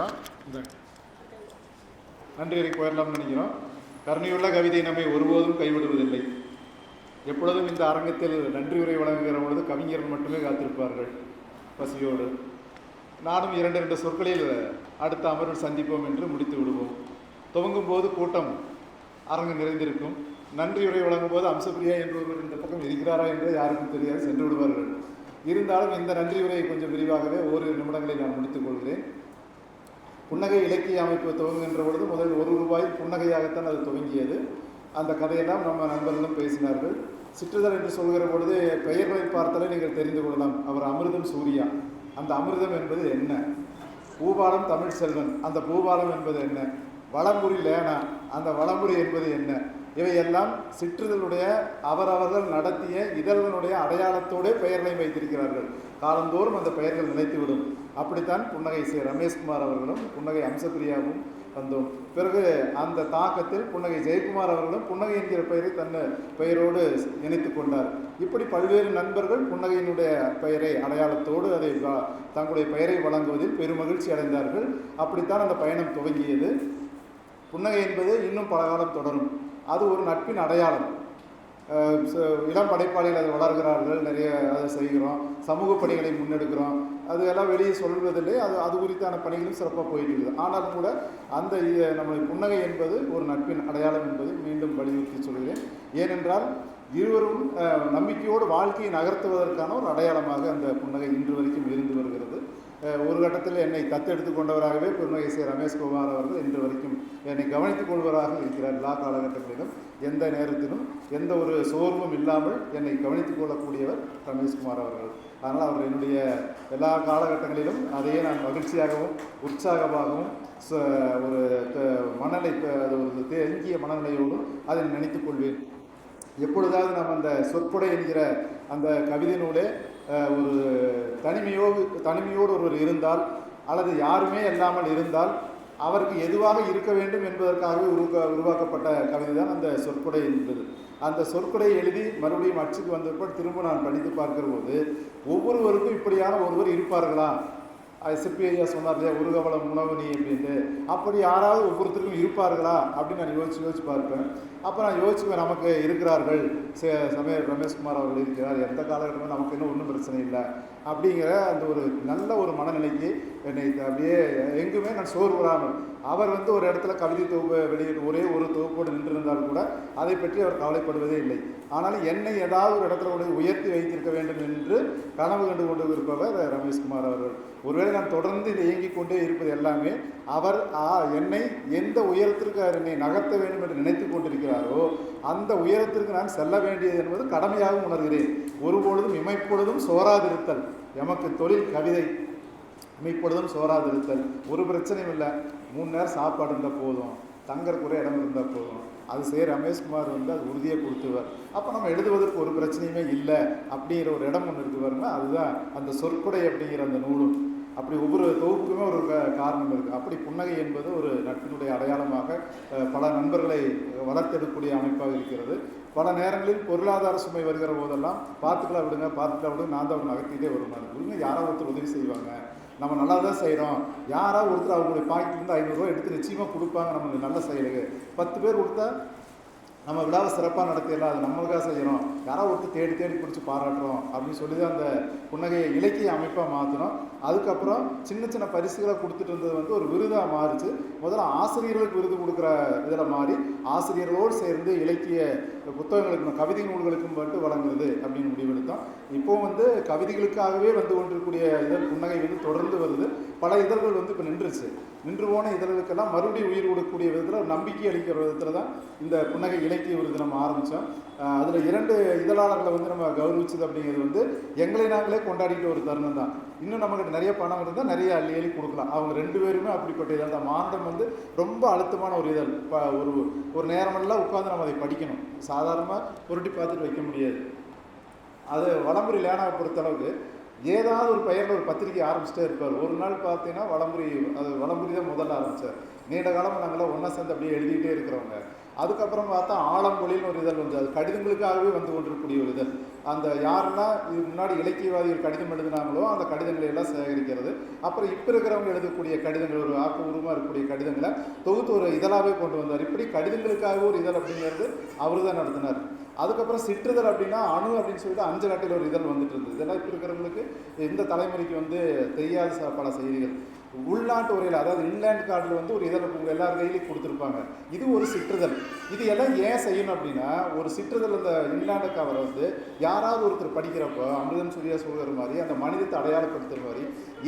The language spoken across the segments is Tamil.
இருக்கோம் இந்த நன்றி போயிடலாம்னு நினைக்கிறோம். கருணையுள்ள கவிதை நம்மை ஒருபோதும் கைவிடுவதில்லை. எப்பொழுதும் இந்த அரங்கத்தில் நன்றி உரை வழங்குகிற பொழுது கவிஞர்கள் மட்டுமே காத்திருப்பார்கள். பசியோடு. நானும் இரண்டு இரண்டு சொற்களில் அடுத்த அமர்வில் சந்திப்போம் என்று முடித்து விடுவோம். துவங்கும் போது கூட்டம் அரங்கு நிறைந்திருக்கும். நன்றி உரை வழங்கும் போது அம்சப்பிரியா என்ற ஒருவர் இந்த பக்கம் இருக்கிறாரா என்று யாருக்கும் தெரியாது சென்று விடுவார்கள். இருந்தாலும் இந்த நன்றி உரையை கொஞ்சம் விரிவாகவே ஓரிரு நிமிடங்களை நான் முடித்துக் கொள்கிறேன். புன்னகை இலக்கிய அமைப்பு துவங்குகின்ற பொழுது முதல் ஒரு ரூபாய் புன்னகையாகத்தான் அது துவங்கியது. அந்த கதையெல்லாம் நம்ம நண்பர்களும் பேசினார்கள். சிற்றுதல் என்று சொல்கிற பொழுது பெயர்களை பார்த்தாலே நீங்கள் தெரிந்து கொள்ளலாம். அவர் அமிர்தம் சூர்யா. அந்த அமிர்தம் என்பது என்ன? பூபாலம் தமிழ் செல்வன் அந்த பூபாலம் என்பது என்ன? வளமுறி லேனா. அந்த வளமுறி என்பது என்ன? இவையெல்லாம் சிற்றுதலுடைய அவரவர்கள் நடத்திய இதழ்களுடைய அடையாளத்தோடே பெயர்களை வைத்திருக்கிறார்கள். காலந்தோறும் அந்த பெயர்கள் நினைத்துவிடும் அப்படித்தான் புன்னகை சி ரமேஷ்குமார் அவர்களும் புன்னகை அம்சப்பிரியாவும் வந்தோம். பிறகு அந்த தாக்கத்தில் புன்னகை ஜெயக்குமார் அவர்களும் புன்னகை என்கிற பெயரை தன் பெயரோடு இணைத்து கொண்டார். இப்படி பல்வேறு நண்பர்கள் புன்னகையினுடைய பெயரை அடையாளத்தோடு அதை தங்களுடைய பெயரை வழங்குவதில் பெருமகிழ்ச்சி அடைந்தார்கள். அப்படித்தான் அந்த பயணம் துவங்கியது. புன்னகை என்பது இன்னும் பல காலம் தொடரும். அது ஒரு நட்பின் அடையாளம். இளம் படைப்பாளிகள் அதை வளர்கிறார்கள் நிறைய அதை செய்கிறோம். சமூக பணிகளை முன்னெடுக்கிறோம். அது எல்லாம் வெளியே சொல்வதில்லை. அது அது குறித்தான பணிகளும் சிறப்பாக போயிருக்கிறது ஆனால் ஆனாலும் கூட அந்த இ- நம்முடைய புன்னகை என்பது ஒரு நட்பின் அடையாளம் என்பதை மீண்டும் வலியுறுத்தி சொல்கிறேன். ஏனென்றால் இருவரும் நம்பிக்கையோடு வாழ்க்கையை நகர்த்துவதற்கான ஒரு அடையாளமாக அந்த புன்னகை இன்று வரைக்கும் இருந்து வருகிறது. ஒரு கட்டத்தில் என்னை தத்தெடுத்து கொண்டவராகவே புன்னகை சே. ரமேஷ்குமார் அவர்கள் இன்று வரைக்கும் என்னை கவனித்துக் கொள்வராக இருக்கிறார் எல்லா காலகட்டங்களிலும். எந்த நேரத்திலும் எந்த ஒரு சோர்வும் இல்லாமல் என்னை கவனித்துக் கொள்ளக்கூடியவர் ரமேஷ்குமார் அவர்கள். அதனால் அவர் என்னுடைய எல்லா காலகட்டங்களிலும் அதையே நான் மகிழ்ச்சியாகவும் உற்சாகமாகவும் ச- ஒரு மனநிலை அது ஒரு தேங்கிய மனநிலையோடும் அதை நினைத்துக் கொள்வேன். எப்பொழுதாவது நாம் அந்த சொற்பொடை என்கிற அந்த கவிதை நூலே ஒரு தனிமையோடு தனிமையோடு ஒருவர் இருந்தால் அல்லது யாருமே இல்லாமல் இருந்தால் அவருக்கு எதுவாக இருக்க வேண்டும் என்பதற்காகவே உருவா உருவாக்கப்பட்ட கவிதை தான் அந்த சொற்பொடை என்பது. அந்த சொற்களை எழுதி மறுபடியும் அச்சுக்கு வந்த பிற்பாடு திரும்ப நான் படித்து பார்க்கிற போது ஒவ்வொருவருக்கும் இப்படியான ஒருவர் இருப்பார்களா? சிற்பி ஐயா சொன்னார் இல்லையா உருகவளம் உணவு நீ அப்படின்ட்டு. அப்படி யாராவது ஒவ்வொருத்தருக்கும் இருப்பார்களா? அப்படின்னு நான் யோசிச்சு யோசிச்சு பார்ப்பேன். அப்போ நான் யோசிச்சுவேன் நமக்கு இருக்கிறார்கள். சே சமய ரமேஷ்குமார் அவர்கள் இருக்கிறார். எந்த காலகட்டமும் நமக்கு இன்னும் ஒன்றும் பிரச்சனை இல்லை. அப்படிங்கிற அந்த ஒரு நல்ல ஒரு மனநிலைக்கு என்னை அப்படியே எங்குமே நான் சோறு வராமல் அவர் வந்து ஒரு இடத்துல கவிதை தொகுப்பு வெளியிட்டு ஒரே ஒரு தொகுப்போடு நின்றிருந்தாலும் கூட அதை பற்றி அவர் கவலைப்படுவதே இல்லை. ஆனாலும் என்னை ஏதாவது ஒரு இடத்துல கொண்டு உயர்த்தி வைத்திருக்க வேண்டும் என்று கனவு கண்டு கொண்டு இருப்பவர் ரமேஷ்குமார் அவர்கள். ஒருவேளை நான் தொடர்ந்து இதை இயங்கிக் கொண்டே இருப்பது எல்லாமே அவர் ஆ, என்னை எந்த உயரத்திற்கு அவர் என்னை நகர்த்த வேண்டும் என்று நினைத்து கொண்டிருக்கிறாரோ அந்த உயரத்திற்கு நான் செல்ல வேண்டியது என்பது கடமையாக உணர்கிறேன். ஒருபொழுதும் இமைப்பொழுதும் சோராதிருத்தல். எமக்கு தொழில் கவிதை இமைப்பொழுதும் சோராதிருத்தல். ஒரு பிரச்சனையும் இல்லை. மூணு நேரம் சாப்பாடு இருந்தால் போதும். தங்கறக்குறை இடம் இருந்தால் போதும். அது செய்ய ரமேஷ்குமார் வந்து அது உறுதியை கொடுத்துவார் அப்போ நம்ம எழுதுவதற்கு ஒரு பிரச்சனையுமே இல்லை அப்படிங்கிற ஒரு இடம் ஒன்று இருக்கு பாருங்க. அதுதான் அந்த சொற்குடை அப்படிங்கிற அந்த நூலும். அப்படி ஒவ்வொரு தொகுப்புக்குமே ஒரு காரணம் இருக்குது அப்படி புன்னகை என்பது ஒரு நட்பினுடைய அடையாளமாக பல நண்பர்களை வளர்த்தெடுக்கக்கூடிய அமைப்பாக இருக்கிறது. பல நேரங்களில் பொருளாதார சுமை வருகிற போதெல்லாம் பார்த்துக்கலாம் விடுங்க பார்த்துக்கலாம் விடுங்க நான் தான் அவர் நகர்த்திட்டே வருமாறு விடுங்க யாராவது ஒருத்தர் உதவி செய்வாங்க. நம்ம நல்லா தான் செய்கிறோம் யாராவது ஒருத்தர் அவங்களுடைய பாக்கெட்லேருந்து ஐநூறுரூவா எடுத்து நிச்சயமாக கொடுப்பாங்க. நமக்கு நல்ல செயலுக்கு பத்து பேர் கொடுத்தா நம்ம விழாவை சிறப்பாக நடத்திடலாம். அது நம்மளுக்காக செய்கிறோம் யாரோ ஒருத்தர் தேடி தேடி பிடிச்சி பாராட்டுறோம் அப்படின்னு சொல்லி தான் அந்த புன்னகையை இலக்கிய அமைப்பாக மாற்றினோம் அதுக்கப்புறம் சின்ன சின்ன பரிசுகளை கொடுத்துட்டு இருந்தது வந்து ஒரு விருதாக மாறிச்சு. முதல்ல ஆசிரியர்களுக்கு விருது கொடுக்குற இதில் மாறி ஆசிரியர்களோடு சேர்ந்து இலக்கிய புத்தகங்களுக்கும் கவிதை நூல்களுக்கும் மட்டும் வழங்குறது அப்படின்னு முடிவெடுத்தோம். இப்போ வந்து கவிதைகளுக்காகவே வந்து கொண்டிருக்கக்கூடிய இதழ் புன்னகை வந்து தொடர்ந்து வருது. பல இதழ்கள் வந்து இப்போ நின்றுச்சு. நின்று போன இதழ்களுக்கெல்லாம் மறுபடியும் உயிர் கொடுக்கக்கூடிய விதத்தில் நம்பிக்கை அளிக்கிற விதத்தில் தான் இந்த புன்னகை இலக்கிய விருது நம்ம ஆரம்பித்தோம் அதில் இரண்டு இதழாளர்களை வந்து நம்ம கௌரவிச்சது அப்படிங்கிறது வந்து எங்களை நாங்களே கொண்டாடிட்டு ஒரு தருணம் தான். இன்னும் நம்மகிட்ட நிறைய பணம் இருந்தால் நிறைய அள்ளி அள்ளி கொடுக்கலாம். அவங்க ரெண்டு பேருமே அப்படிப்பட்ட இதழ் தான். மாந்தம் வந்து ரொம்ப அழுத்தமான ஒரு இதழ். இப்போ ஒரு ஒரு நேரமெல்லாம் உட்காந்து நம்ம அதை படிக்கணும். சாதாரணமாக புரட்டி பார்த்துட்டு வைக்க முடியாது. அது வளம்புரி லேனாவை பொறுத்தளவுக்கு ஏதாவது ஒரு பெயரில் ஒரு பத்திரிக்கை ஆரம்பிச்சிட்டே இருப்பார். ஒரு நாள் பார்த்தீங்கன்னா வளம்புரி அது வளம்புரி தான் முதல்ல ஆரம்பித்தார் நீண்ட காலமாக நாங்களாம் ஒன்றா சேர்ந்து அப்படியே எழுதிக்கிட்டே இருக்கிறவங்க. அதுக்கப்புறம் பார்த்தா ஆலங்கொழின்னு ஒரு இதழ் வந்து அது கடிதங்களுக்காகவே வந்து கொண்டிருக்கக்கூடிய ஒரு இதழ். அந்த யாரெல்லாம் இது முன்னாடி இலக்கியவாதிகள் கடிதம் எழுதினாங்களோ அந்த கடிதங்களை எல்லாம் சேகரிக்கிறது. அப்புறம் இப்போ இருக்கிறவங்க எழுதக்கூடிய கடிதங்கள் ஒரு ஆக்கப்பூர்வமாக இருக்கக்கூடிய கடிதங்களை தொகுத்து ஒரு இதழாகவே கொண்டு வந்தார். இப்படி கடிதங்களுக்காக ஒரு இதழ் அப்படிங்கிறது அவர் தான் நடத்தினார். அதுக்கப்புறம் சிற்றிதழ் அப்படின்னா அணு அப்படின்னு சொல்லிட்டு அஞ்சு நாட்டில் ஒரு இதழ் வந்துட்டு இருந்தது. இதெல்லாம் இப்போ இருக்கிறவங்களுக்கு இந்த தலைமுறைக்கு வந்து தெரியாத பல செய்திகள். உள்நாட்டு உரையில் அதாவது இன்லேண்ட் கார்டில் வந்து ஒரு இதழ் உங்கள் எல்லார் கையிலையும் கொடுத்துருப்பாங்க. இது ஒரு சிற்றிதழ். இது எல்லாம் ஏன் செய்யணும் அப்படின்னா ஒரு சிற்றுதல் அந்த இன்லேண்ட் கவரை வந்து யாராவது ஒருத்தர் படிக்கிறப்போ அமிர்தன் சூர்யா சொல்கிற மாதிரி அந்த மனிதத்தை அடையாளப்படுத்துகிற மாதிரி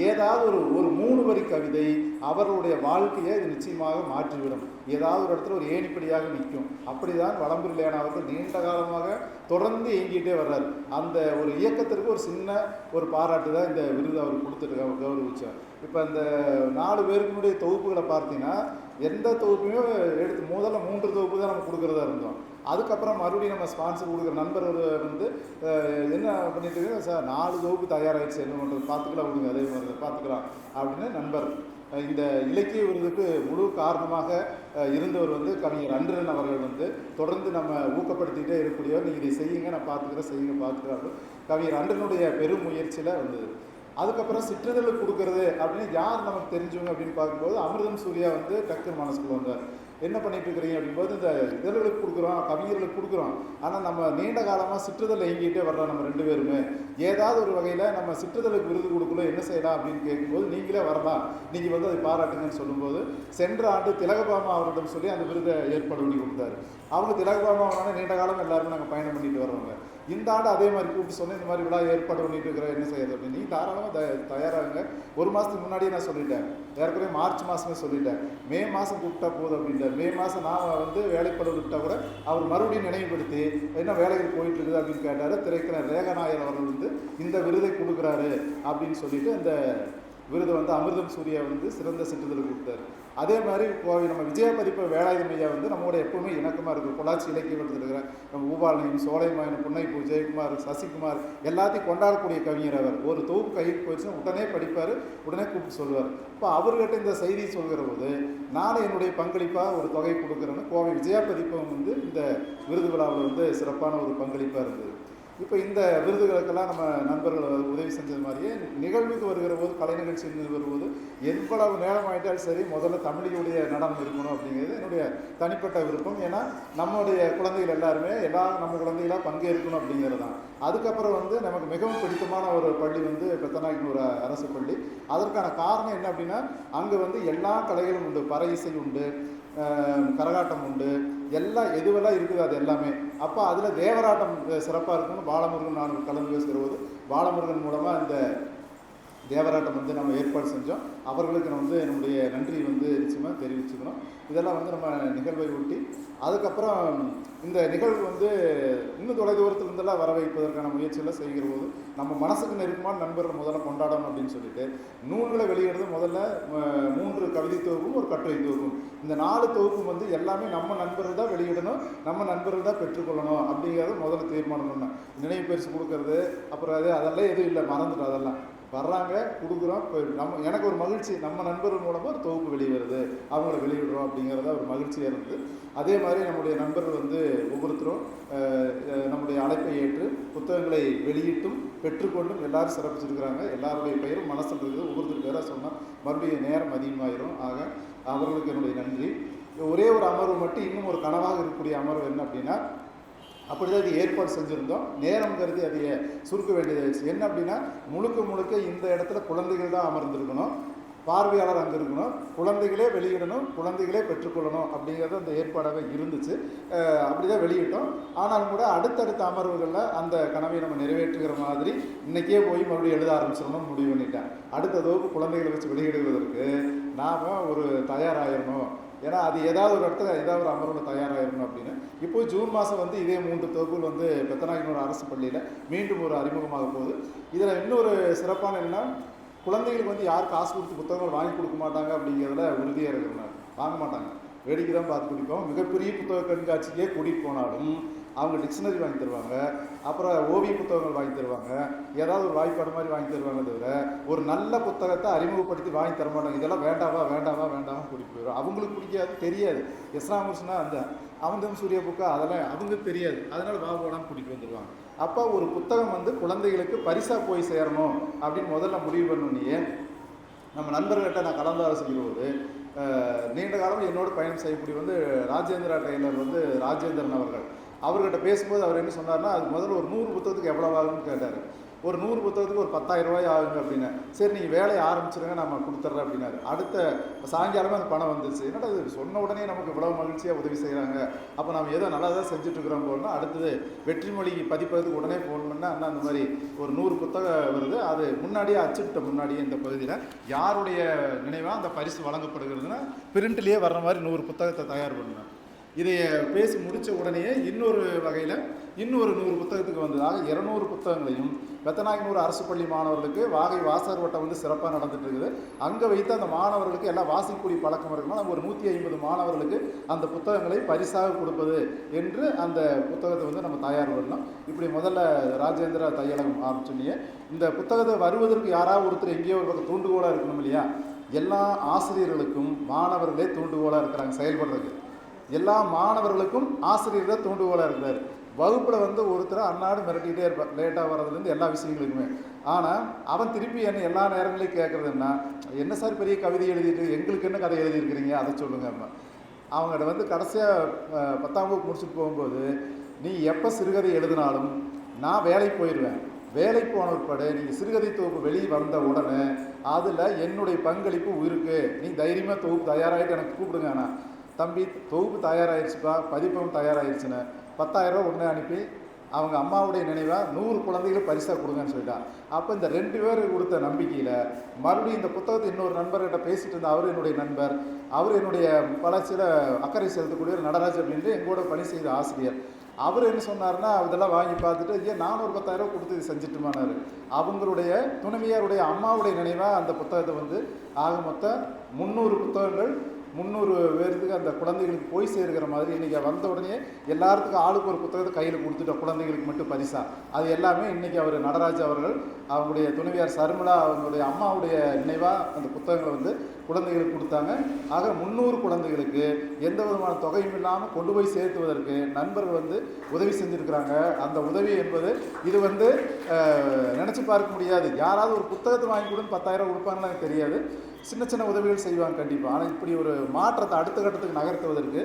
ஏதாவது ஒரு ஒரு மூணு வரி கவிதை அவர்களுடைய வாழ்க்கையை இது நிச்சயமாக மாற்றிவிடும். ஏதாவது ஒரு இடத்துல ஒரு ஏணிப்படியாக நிற்கும். அப்படி தான் வளம்புரிலேன அவர்கள் நீண்ட காலமாக தொடர்ந்து இயங்கிட்டே வர்றார். அந்த ஒரு இயக்கத்திற்கு ஒரு சின்ன ஒரு பாராட்டு தான் இந்த விருது அவர் கொடுத்துட்டு கௌரவிச்சார். இப்போ அந்த நாலு பேருக்குடைய தொகுப்புகளை பார்த்தீங்கன்னா எந்த தொகுப்புமே எடுத்து முதல்ல மூன்று தொகுப்பு தான் நம்ம கொடுக்குறதா இருந்தோம். அதுக்கப்புறம் மறுபடியும் நம்ம ஸ்பான்சர் கொடுக்குற நண்பர் வந்து என்ன பண்ணிட்டு சார் நாலு தொகுப்பு தயாராகிடுச்சு என்ன பண்ணுறது பார்த்துக்கலாம் கொடுங்க அதே மாதிரி பார்த்துக்கலாம் அப்படின்னு நண்பர் இந்த இலக்கிய விருதுக்கு முழு காரணமாக இருந்தவர் வந்து கவிஞர் அன்றன் அவர்கள் வந்து தொடர்ந்து நம்ம ஊக்கப்படுத்திகிட்டே இருக்கக்கூடியவர். நீங்கள் இதை செய்யுங்க நான் பார்த்துக்கிறேன் செய்யுங்க பார்த்துக்கிறேன் கவிஞர் அன்றனுடைய பெரும் முயற்சியில் வந்தது. அதுக்கப்புறம் சிற்றிதழ் கொடுக்கறது அப்படின்னு யார் நமக்கு தெரிஞ்சவங்க அப்படின்னு பார்க்கும்போது அமிர்தம் சூர்யா வந்து டக்கு மனசுக்குள்ள வந்தார். என்ன பண்ணிட்டு இருக்கிறீங்க அப்படிங்கும்போது இந்த இதழ்களுக்கு கொடுக்குறோம் கவிஞர்களுக்கு கொடுக்குறோம். ஆனால் நம்ம நீண்ட காலமாக சிற்றிதழ் இயங்கிட்டே வர்றோம் நம்ம ரெண்டு பேருமே. ஏதாவது ஒரு வகையில் நம்ம சிற்றிதழுக்கு விருது கொடுக்கல என்ன செய்யலாம் அப்படின்னு கேட்கும்போது நீங்களே வரலாம். நீங்கள் வந்து அதை பாராட்டுங்கன்னு சொல்லும்போது சென்ற ஆண்டு திலகபாமா அவர்களிடம் சொல்லி அந்த விருதை ஏற்பாடு பண்ணி கொடுத்தாரு. அவங்க திலகபாமா நீண்ட காலம் எல்லாருமே நாங்கள் பயணம் பண்ணிட்டு வர்றவங்க இந்த ஆண்டு அதே மாதிரி கூப்பிட்டு சொன்னேன் இந்த மாதிரி விழா ஏற்பாடு பண்ணிட்டு இருக்கிறேன் என்ன செய்யறது அப்படின்னு. நீ தாராளமாக த தயாராகுங்க. ஒரு மாதத்துக்கு முன்னாடியே நான் சொல்லிட்டேன். ஏற்கனவே மார்ச் மாதமே சொல்லிட்டேன். மே மாதம் கூப்பிட்டா போதும் அப்படின்ட்டு. மே மாதம் நான் வந்து வேலைப்பட விட்டா கூட அவர் மறுபடியும் நினைவுபடுத்தி என்ன வேலைகள் போயிட்டு இருக்குது அப்படின்னு கேட்டார். திரைக்கணர் ரேகநாயர் அவர்கள் வந்து இந்த விருதை கொடுக்குறாரு அப்படின்னு சொல்லிட்டு இந்த விருது வந்து அமிர்தம் சூர்யா வந்து சிறந்த சிற்றுதல் கொடுத்தாரு. அதே மாதிரி கோவை நம்ம விஜய பதிப்பு வேலாயுதம் ஐயா வந்து நம்மளோட எப்பவுமே இணக்கமாக இருக்குது பொள்ளாச்சி இலக்கியம் எடுத்துருக்கிற நம்ம பூபாலனையும் சோலைமாயன் புன்னைப்பூ ஜெயக்குமார் சசிகுமார் எல்லாத்தையும் கொண்டாடக்கூடிய கவிஞர் அவர். ஒரு தொகுப்பு கைக்கு போயிடுச்சுன்னா உடனே படிப்பார் உடனே கூப்பிட்டு சொல்லுவார். இப்போ அவர்கிட்ட இந்த செய்தி சொல்கிற போது நான் என்னுடைய பங்களிப்பாக ஒரு தொகை கொடுக்குறேன்னு கோவை விஜயா பதிப்பகம் வந்து இந்த விருது விழாவில் வந்து சிறப்பான ஒரு பங்களிப்பாக இருந்தது. இப்போ இந்த விருதுகளுக்கெல்லாம் நம்ம நண்பர்கள் உதவி செஞ்சது மாதிரியே நிகழ்வுக்கு வருகிற போது கலை நிகழ்ச்சி வரும்போது எவ்வளவு நேரம் ஆகிட்டாலும் சரி முதல்ல தமிழினுடைய நடனம் இருக்கணும் அப்படிங்கிறது என்னுடைய தனிப்பட்ட விருப்பம். ஏன்னா நம்முடைய குழந்தைகள் எல்லாருமே எல்லா நம்ம குழந்தைகளாக பங்கேற்கணும் அப்படிங்கிறது தான் அதுக்கப்புறம் வந்து நமக்கு மிகவும் பிடித்தமான ஒரு பள்ளி வந்து பெத்தநாயக்கன் ஒரு அரசு பள்ளி. அதற்கான காரணம் என்ன அப்படின்னா அங்கே வந்து எல்லா கலைகளும் உண்டு. பறை இசை உண்டு கரகாட்டம் உண்டு எல்லாம் எதுவெல்லாம் இருக்குது அது எல்லாமே. அப்போ அதில் தேவராட்டம் சிறப்பாக இருக்கும்னு பாலமுருகன் நான் கலந்து பேசுகிற போது பாலமுருகன் மூலமாக இந்த தேவராட்டம் வந்து நம்ம ஏற்பாடு செஞ்சோம். அவர்களுக்கு நான் வந்து என்னுடைய நன்றி வந்து நிச்சயமாக தெரிவிச்சுக்கணும் இதெல்லாம் வந்து நம்ம நிகழ்வை ஊட்டி அதுக்கப்புறம் இந்த நிகழ்வு வந்து இன்னும் தொலைதூரத்துலேருந்தெல்லாம் வர வைப்பதற்கான முயற்சியெல்லாம் செய்கிற போது நம்ம மனசுக்கு நெருக்கமான நண்பர்கள் முதல்ல கொண்டாடணும் அப்படின்னு சொல்லிட்டு நூல்களை வெளியிடுறது முதல்ல மூன்று கவிதை தொகுப்பும் ஒரு கட்டுரை தொகுப்பும். இந்த நாலு தொகுப்பும் வந்து எல்லாமே நம்ம நண்பர்கள் தான் வெளியிடணும் நம்ம நண்பர்கள் தான் பெற்றுக்கொள்ளணும் அப்படிங்கிறத முதல்ல தீர்மானம் பண்ணேன் நினைவு பரிசு கொடுக்கறது அப்புறம் அது அதெல்லாம் எதுவும் இல்லை மறந்துட்டோம் அதெல்லாம். வர்றாங்க கொடுக்குறோம். நம்ம எனக்கு ஒரு மகிழ்ச்சி நம்ம நண்பர்கள் மூலமாக ஒரு தொகுப்பு வெளியே வருது அவங்கள வெளியிடுறோம் அப்படிங்கிறத ஒரு மகிழ்ச்சியாக இருந்தது அதே மாதிரி நம்முடைய நண்பர்கள் வந்து ஒவ்வொருத்தரும் நம்முடைய அழைப்பை ஏற்று புத்தகங்களை வெளியிட்டும் பெற்றுக்கொண்டும் எல்லாரும் சிறப்பிச்சிருக்கிறாங்க. எல்லாருடைய பெயரும் மனசில் இருக்குது. ஒவ்வொருத்தர் பேராக சொன்னால் மறுபடியும் நேரம் அதிகமாயிரும். ஆக அவர்களுக்கு என்னுடைய நன்றி. ஒரே ஒரு அமர்வு மட்டும் இன்னும் ஒரு கனவாக இருக்கக்கூடிய அமர்வு என்ன அப்படின்னா அப்படிதான் இது ஏற்பாடு செஞ்சுருந்தோம். நேரம் கருதி அதை சுருக்க வேண்டியதாகிடுச்சு என்ன அப்படின்னா முழுக்க முழுக்க இந்த இடத்துல குழந்தைகள் தான் அமர்ந்திருக்கணும். பார்வையாளர் அங்கே இருக்கணும். குழந்தைகளே வெளியிடணும். குழந்தைகளே பெற்றுக்கொள்ளணும் அப்படிங்கிறது அந்த ஏற்பாடாக இருந்துச்சு. அப்படி தான் வெளியிட்டோம். ஆனாலும் கூட அடுத்தடுத்த அமர்வுகளில் அந்த கனவை நம்ம நிறைவேற்றுகிற மாதிரி இன்றைக்கே போய் மறுபடியும் எழுத ஆரம்பிச்சிடணும் முடிவு பண்ணிட்டேன். அடுத்த தொகுப்பு குழந்தைகளை வச்சு வெளியிடுவதற்கு நாம் ஒரு தயாராகிடணும் ஏன்னா அது ஏதாவது ஒரு இடத்துல ஏதாவது ஒரு அமர்வில் தயாராகிடணும் அப்படின்னு. இப்போது ஜூன் மாதம் வந்து இதே மூன்று தொகுப்புகள் வந்து பெத்தநாயகனோட அரசு பள்ளியில் மீண்டும் ஒரு அறிமுகமாக போகுது. இதில் இன்னொரு சிறப்பான என்னென்னா குழந்தைகளுக்கு வந்து யார் காசு கொடுத்து புத்தகங்கள் வாங்கி கொடுக்க மாட்டாங்க அப்படிங்கிறதுல உறுதியாக இருக்கிறாங்க வாங்க மாட்டாங்க. வேடிக்கை தான் பார்த்து குடிப்போம். மிகப்பெரிய புத்தக கண்காட்சிக்கே கூட்டிகிட்டு போனாலும் அவங்க டிக்ஷனரி வாங்கி தருவாங்க. அப்புறம் ஓவிய புத்தகங்கள் வாங்கி தருவாங்க. ஏதாவது ஒரு வாய்ப்பாடு மாதிரி வாங்கி தருவாங்க தவிர ஒரு நல்ல புத்தகத்தை அறிமுகப்படுத்தி வாங்கி தர மாட்டாங்க. இதெல்லாம் வேண்டாவா வேண்டாவா வேண்டாமா கூட்டிகிட்டு போயிடும் அவங்களுக்கு பிடிக்காது தெரியாது. எஸ்ராமர்ஸ்னா அந்த அவந்தம் சூரிய புக்கா அதெல்லாம் அவங்க தெரியாது. அதனால வா போடாமல் கூட்டிகிட்டு வந்துடுவாங்க அப்போ ஒரு புத்தகம் வந்து குழந்தைகளுக்கு பரிசாக போய் சேரணும் அப்படின்னு முதல்ல முடிவு பண்ணோன்னே நம்ம நண்பர்கிட்ட நான் கலந்தாலோசிக்கும் போது நீண்ட காலம் என்னோட பயணம் செய்யக்கூடிய வந்து ராஜேந்திரா டெய்லர் வந்து ராஜேந்திரன் அவர்கள். அவர்கிட்ட பேசும்போது அவர் என்ன சொன்னார்னா அது முதல்ல ஒரு நூறு புத்தகத்துக்கு எவ்வளோ ஆகும்னு கேட்டார். ஒரு நூறு புத்தகத்துக்கு ஒரு பத்தாயிரம் ரூபாய் ஆகுங்க அப்படின்னு சரி நீங்கள் வேலையை ஆரம்பிச்சிருங்க நம்ம கொடுத்துட்றேன் அப்படின்னாரு. அடுத்த சாயங்காலமே அந்த பணம் வந்துச்சு என்னடா அது சொன்ன உடனே நமக்கு இவ்வளோ மகிழ்ச்சியாக உதவி செய்கிறாங்க அப்போ நம்ம ஏதோ நல்லா தான் செஞ்சுட்டு இருக்கிறோம் போலனா அடுத்தது வெற்றிமொழி பதிப்பதுக்கு உடனே ஃபோன் பண்ணால் அண்ணா அந்த மாதிரி ஒரு நூறு புத்தகம் வருது. அது முன்னாடியே அச்சுட்ட முன்னாடியே இந்த பகுதியில் யாருடைய நினைவாக அந்த பரிசு வழங்கப்படுகிறதுன்னா பிரிண்ட்லேயே வர்ற மாதிரி நூறு புத்தகத்தை தயார் பண்ணேன் இதை பேசி முடித்த உடனேயே இன்னொரு வகையில் இன்னொரு நூறு புத்தகத்துக்கு வந்ததாக இரநூறு புத்தகங்களையும் வெத்தநாயகனூர் அரசு பள்ளி மாணவர்களுக்கு வாகை வாசர் வட்டம் வந்து சிறப்பாக நடந்துட்டு இருக்குது. அங்கே வைத்து அந்த மாணவர்களுக்கு எல்லாம் வாசிக்கூடிய பழக்கம் இருக்கணும் ஒரு நூற்றி ஐம்பது மாணவர்களுக்கு அந்த புத்தகங்களை பரிசாக கொடுப்பது என்று அந்த புத்தகத்தை வந்து நம்ம தயார் பண்ணோம். இப்படி முதல்ல ராஜேந்திர தையலகம் ஆரம்பிச்சோன்னே இந்த புத்தகத்தை வருவதற்கு யாராவது ஒருத்தர் எங்கேயோ ஒரு பக்கம் தூண்டுகோலாக இருக்கணும் இல்லையா? எல்லா ஆசிரியர்களுக்கும் மாணவர்களே தூண்டுகோலாக இருக்கிறாங்க செயல்படுறதுக்கு. எல்லா மாணவர்களுக்கும் ஆசிரியர் தான் தூண்டுகோலாக இருந்தார். வகுப்பில் வந்து ஒருத்தர் அன்னாடு மிரட்டிகிட்டே இருப்பார் லேட்டாக வர்றதுலேருந்து எல்லா விஷயங்களுக்குமே. ஆனால் அவன் திருப்பி என்ன எல்லா நேரங்களையும் கேட்குறதுன்னா என்ன? சார் பெரிய கவிதை எழுதிட்டு எங்களுக்கு என்ன கதை எழுதியிருக்கிறீங்க? அதை சொல்லுங்க அம்மா. அவங்கள்ட்ட வந்து கடைசியாக பத்தாம் வகுப்பு முடிச்சுட்டு போகும்போது நீ எப்போ சிறுகதை எழுதினாலும் நான் வேலைக்கு போயிடுவேன் வேலைக்கு போன உட்பட நீங்கள் சிறுகதை தொகுப்பு வெளியே வந்த உடனே அதில் என்னுடைய பங்களிப்பு இருக்கு நீ தைரியமாக தொகுப்பு தயாராகிட்டு எனக்கு கூப்பிடுங்க ஆனால் தம்பி தொகுப்பு தயாராகிடுச்சுப்பா பதிப்பகம் தயாராகிடுச்சுன்னு பத்தாயிரம் ரூபா உடனே அனுப்பி அவங்க அம்மாவுடைய நினைவாக நூறு குழந்தைகளுக்கு பரிசாக கொடுங்கன்னு சொல்லிட்டான். அப்போ இந்த ரெண்டு பேர் கொடுத்த நம்பிக்கையில் மறுபடியும் இந்த புத்தகத்தை இன்னொரு நண்பர்கிட்ட பேசிகிட்டு இருந்த அவர் என்னுடைய நண்பர் அவர் என்னுடைய வளர்ச்சியில் அக்கறை செலுத்தக்கூடிய ஒரு நடராஜ் அப்படின்ட்டு எங்களோட பணி செய்த ஆசிரியர். அவர் என்ன சொன்னார்னா இதெல்லாம் வாங்கி பார்த்துட்டு ஏன் நான் ஒரு பத்தாயிரம் கொடுத்து இது செஞ்சுட்டுமானாரு. அவங்களுடைய துணைவியாருடைய அம்மாவுடைய நினைவாக அந்த புத்தகத்தை வந்து ஆக மொத்தம் முந்நூறு புத்தகங்கள் முந்நூறு பேர்த்துக்கு அந்த குழந்தைகளுக்கு போய் சேர்க்கிற மாதிரி இன்றைக்கி வந்த உடனே எல்லாத்துக்கும் ஆளுக்கு ஒரு புத்தகத்தை கையில் கொடுத்துட்டோம். குழந்தைகளுக்கு மட்டும் பரிசா. அது எல்லாமே இன்றைக்கி அவர் நடராஜ் அவர்கள் அவங்களுடைய துணைவியார் சர்மிளா அவங்களுடைய அம்மாவுடைய நினைவாக அந்த புத்தகங்களை வந்து குழந்தைகளுக்கு கொடுத்தாங்க. ஆக முந்நூறு குழந்தைகளுக்கு எந்த விதமான தொகையும் இல்லாமல் கொண்டு போய் சேர்த்துவதற்கு நண்பர்கள் வந்து உதவி செஞ்சுருக்கிறாங்க. அந்த உதவி என்பது இது வந்து நினச்சி பார்க்க முடியாது. யாராவது ஒரு புத்தகத்தை வாங்கி கொடுன்னு பத்தாயிரம் கொடுப்பாங்கன்னு எனக்கு தெரியாது. சின்ன சின்ன உதவிகள் செய்வாங்க கண்டிப்பாக ஆனால் இப்படி ஒரு மாற்றத்தை அடுத்த கட்டத்துக்கு நகர்த்துவதற்கு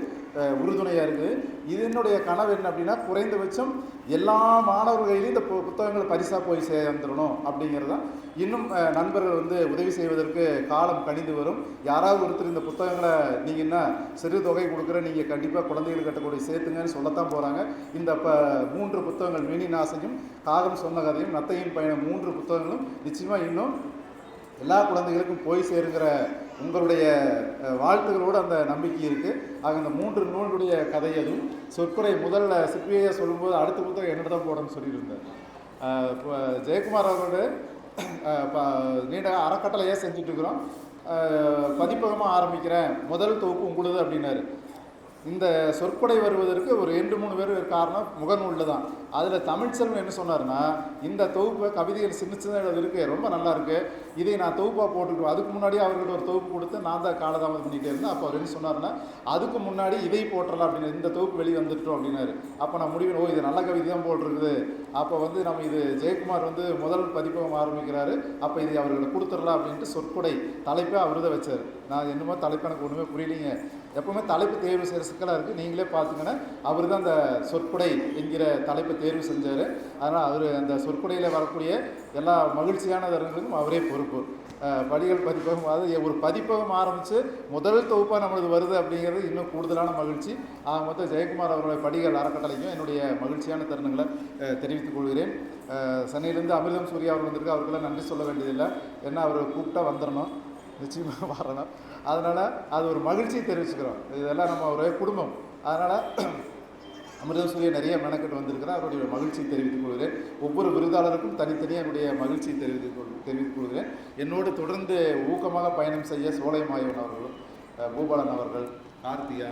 உறுதுணையாக இருக்குது இதனுடைய கனவு என்ன அப்படின்னா குறைந்தபட்சம் எல்லா மாணவர்களையும் இந்த பு- புத்தகங்களை பரிசாக போய் சேர்ந்துடணும் அப்படிங்கிறது தான். இன்னும் நண்பர்கள் வந்து உதவி செய்வதற்கு காலம் கணிந்து வரும். யாராவது ஒருத்தர் இந்த புத்தகங்களை நீங்கள் என்ன சிறு தொகை கொடுக்குற நீங்கள் கண்டிப்பாக குழந்தைகள் கட்டக்கூடிய சேர்த்துங்கன்னு சொல்லத்தான் போகிறாங்க இந்த ப மூன்று புத்தகங்கள் மினி நாசையும் காகம் சொன்ன கதையும் நத்தையின் பயணம் மூன்று புத்தகங்களும் நிச்சயமாக இன்னும் எல்லா குழந்தைகளுக்கும் போய் சேருங்கிற உங்களுடைய வாழ்த்துகளோடு அந்த நம்பிக்கை இருக்குது ஆக இந்த மூன்று நூலுடைய கதை அதுவும். சொற்குறை முதல்ல சிற்பியை சொல்லும்போது அடுத்த புத்தகம் என்னோட தான் போடணும்னு சொல்லியிருந்தார். இப்போ ஜெயக்குமார் அவரோட ப- நீண்ட அறக்கட்டளையாக செஞ்சுட்ருக்குறோம் பதிப்பகமாக ஆரம்பிக்கிறேன். முதல் தொகுப்பு உங்களுது அப்படின்னாரு. இந்த சொற்கொடை வருவதற்கு ஒரு ரெண்டு மூணு பேர் காரணம் முகநூலில் தான். அதில் தமிழ்ச்செல்வன் என்ன சொன்னார்னா இந்த தொகுப்பை கவிதைகள் சின்ன சின்ன இருக்குது ரொம்ப நல்லா இருக்குது இதை நான் தொகுப்பாக போட்டுக்குவேன் அதுக்கு முன்னாடி அவர்கிட்ட ஒரு தொகுப்பு கொடுத்து நான் தான் காலதாமதம் பண்ணிகிட்டே இருந்தேன். அப்போ அவர் என்ன சொன்னார்னா அதுக்கு முன்னாடி இதை போட்டுறலாம் அப்படின்னு இந்த தொகுப்பு வெளியே வந்துட்டோம் அப்படின்னாரு. அப்போ நான் முடிவு ஓ இது நல்ல கவிதை தான் போட்டிருக்குது. அப்போ வந்து நம்ம இது ஜெயக்குமார் வந்து முதல் பதிப்பகம் ஆரம்பிக்கிறாரு. அப்போ இதை அவர்கிட்ட கொடுத்துடலாம் அப்படின்ட்டு சொற்கொடை தலைப்பை அவர் தான் வச்சார். நான் என்னமோ தலைப்பு எனக்கு ஒன்றுமே புரியலைங்க. எப்பவுமே தலைப்பு தேர்வு செய்கிற சிக்கலாக இருக்குது நீங்களே பார்த்தீங்கன்னா அவர் தான் அந்த சொற்குடை என்கிற தலைப்பை தேர்வு செஞ்சார். அதனால் அவர் அந்த சொற்குடையில் வரக்கூடிய எல்லா மகிழ்ச்சியான தருணங்களுக்கும் அவரே பொறுப்பு. வழிகள் படிகள் பதிப்பகம் அதாவது ஒரு பதிப்பகம் ஆரம்பித்து முதல் தொகுப்பாக நம்மளது வருது அப்படிங்கிறது இன்னும் கூடுதலான மகிழ்ச்சி. ஆக மொத்தம் ஜெயக்குமார் அவர்களுடைய படிகள் அறக்கட்டளைக்கும் என்னுடைய மகிழ்ச்சியான தருணங்களை தெரிவித்துக் கொள்கிறேன். சென்னையிலேருந்து அமிர்தம் சூர்யா அவர் வந்திருக்கு அவருக்கெல்லாம் நன்றி சொல்ல வேண்டியதில்லை. ஏன்னா அவர் கூப்பிட்டா வந்துடணும் நிச்சயமாக வரணும் அதனால் அது ஒரு மகிழ்ச்சியை தெரிவிச்சுக்கிறோம். இதெல்லாம் நம்ம ஒரு குடும்பம். அதனால் அமிர்தம் சூரிய நிறைய மெனக்கெட்டு வந்திருக்கிறார் அவருடைய மகிழ்ச்சியை தெரிவித்துக் கொள்கிறேன். ஒவ்வொரு விருதாளருக்கும் தனித்தனியாக என்னுடைய மகிழ்ச்சியை தெரிவித்துக் கொள் தெரிவித்துக் கொள்கிறேன். என்னோடு தொடர்ந்து ஊக்கமாக பயணம் செய்ய சோலைமாயவன் அவர்களும் பூபாலன் அவர்கள் கார்த்தியா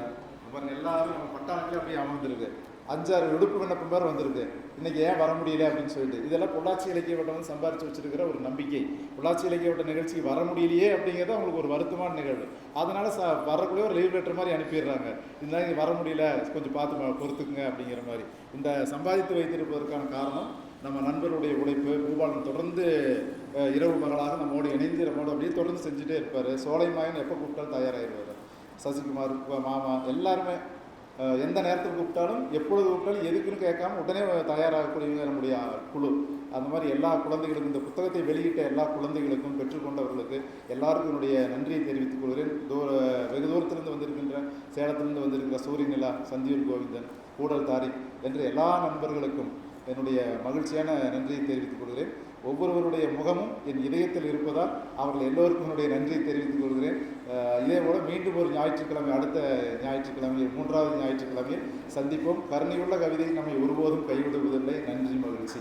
பாருங்க எல்லாரும் நம்ம அப்படியே அமர்ந்திருக்கு. அஞ்சாறு விடுப்பு விண்ணப்பம் பேர் வந்திருக்கு. இன்னைக்கு ஏன் வர முடியல அப்படின்னு சொல்லிட்டு. இதெல்லாம் பொள்ளாச்சி இலக்கிய வட்டம் வந்து சம்பாரிச்சு வச்சிருக்கிற ஒரு நம்பிக்கை. பொள்ளாச்சி இலக்கிய வட்ட நிகழ்ச்சிக்கு வர முடியலையே அப்படிங்கிறது அவங்களுக்கு ஒரு வருத்தமான நிகழ்வு. அதனால ச வரக்குள்ளே ஒரு லீவ் லெட்டர் மாதிரி அனுப்பிடுறாங்க. இந்த இங்கே வர முடியல கொஞ்சம் பார்த்து பொறுத்துக்குங்க அப்படிங்கிற மாதிரி. இந்த சம்பாதித்து வைத்திருப்பதற்கான காரணம் நம்ம நண்பருடைய உழைப்பு பூபாலன் தொடர்ந்து இரவு மகளாக நம்மோடு இணைந்து நம்மோடு அப்படியே தொடர்ந்து செஞ்சுட்டே இருப்பார். சோலை மாயன் எப்போ கூப்பிட்டாலும் தயாராகிடுவார். சசிகுமார் மாமா எல்லாருமே எந்த நேரத்தில் கூப்பிட்டாலும் எப்பொழுது கூப்பிட்டாலும் எதுக்குன்னு கேட்காம உடனே தயாராகக்கூடியவங்க நம்முடைய குழு. அந்த மாதிரி எல்லா குழந்தைகளுக்கும் இந்த புத்தகத்தை வெளியிட்ட எல்லா குழந்தைகளுக்கும் பெற்றுக்கொண்டவர்களுக்கு எல்லாருக்கும் என்னுடைய நன்றியை தெரிவித்துக் கொள்கிறேன். தூர வெகு தூரத்திலிருந்து வந்திருக்கின்ற சேலத்திலிருந்து வந்திருக்கிற சூரியநிலா சந்தியூர் கோவிந்தன் கூடல் தாரி என்று எல்லா நண்பர்களுக்கும் என்னுடைய மகிழ்ச்சியான நன்றியை தெரிவித்துக் கொள்கிறேன். ஒவ்வொருவருடைய முகமும் என் இதயத்தில் இருப்பதால் அவர்கள் எல்லோருக்கும் என்னுடைய நன்றியை தெரிவித்துக் கொள்கிறேன். அஹ் இதே போல மீண்டும் ஒரு ஞாயிற்றுக்கிழமை அடுத்த ஞாயிற்றுக்கிழமையில் மூன்றாவது ஞாயிற்றுக்கிழமையில் சந்திப்போம். கருணையுள்ள கவிதை நம்மை ஒருபோதும் கைவிடுவதில்லை. நன்றி மகிழ்ச்சி.